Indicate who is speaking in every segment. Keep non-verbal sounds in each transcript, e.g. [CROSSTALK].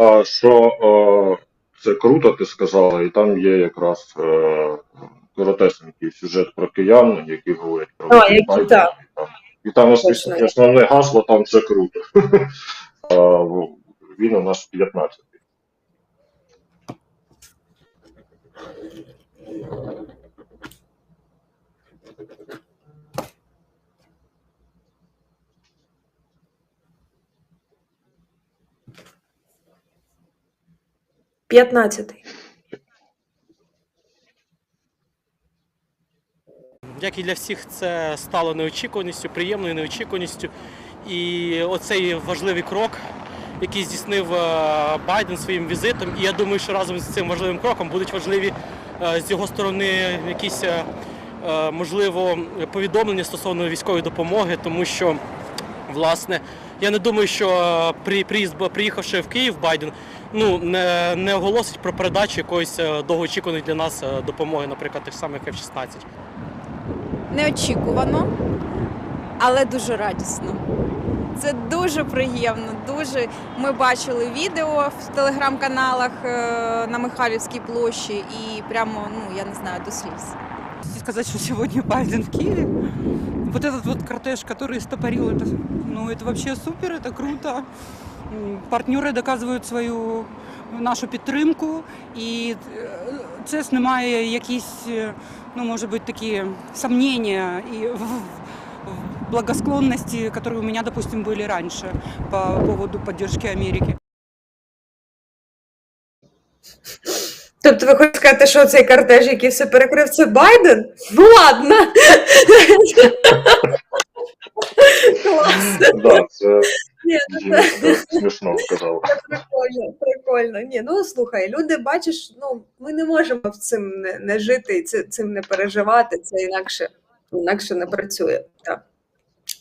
Speaker 1: а що е, це круто, ти сказала, і там є якраз е, коротесенький сюжет про киян, які говорять про
Speaker 2: А, які,
Speaker 1: Байдена,
Speaker 2: так.
Speaker 1: і там. І там
Speaker 2: Точно.
Speaker 1: основне гасло там це круто. [LAUGHS] Він у нас 15.
Speaker 2: П'ятнадцятий.
Speaker 3: Як і для всіх, це стало неочікуваністю, приємною неочікуваністю. І оцей важливий крок, який здійснив е, Байден своїм візитом. І я думаю, що разом з цим важливим кроком будуть важливі е, з його сторони якісь, е, можливо, повідомлення стосовно військової допомоги, тому що, власне, я не думаю, що приїхавши в Київ, Байден ну, не, не оголосить про передачу якоїсь е, довгоочікуваної для нас е, допомоги, наприклад, тих самих F-16.
Speaker 4: неочікувано, але дуже радісно. Це дуже приємно. Дуже ми бачили відео в телеграм-каналах е, на Михайлівській площі, і прямо ну я не знаю до сліз.
Speaker 5: Хотите сказать, что сегодня Байден в Киеве. Вот этот вот кортеж, который стопорил, это, ну, это вообще супер, это круто. Партнери доказують свою нашу підтримку, і е, це знімає якісь, е, ну, може бути, такі сомнения і в, благосклонности, которые у меня, допустим, были раньше по поводу поддержки Америки.
Speaker 2: Тобто ви хочете сказати, що цей кортеж, який все перекрив, це Байден? Ну ладно. Клас.
Speaker 1: Да, це
Speaker 2: Ні,
Speaker 1: це смішно сказала. [LAUGHS]
Speaker 2: Прикольно, прикольно. Ні, ну слухай, люди, бачиш, ну ми не можемо в цим не, не жити і це, цим не переживати. Це інакше, інакше не працює. Так.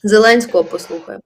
Speaker 2: Зеленського послухаємо.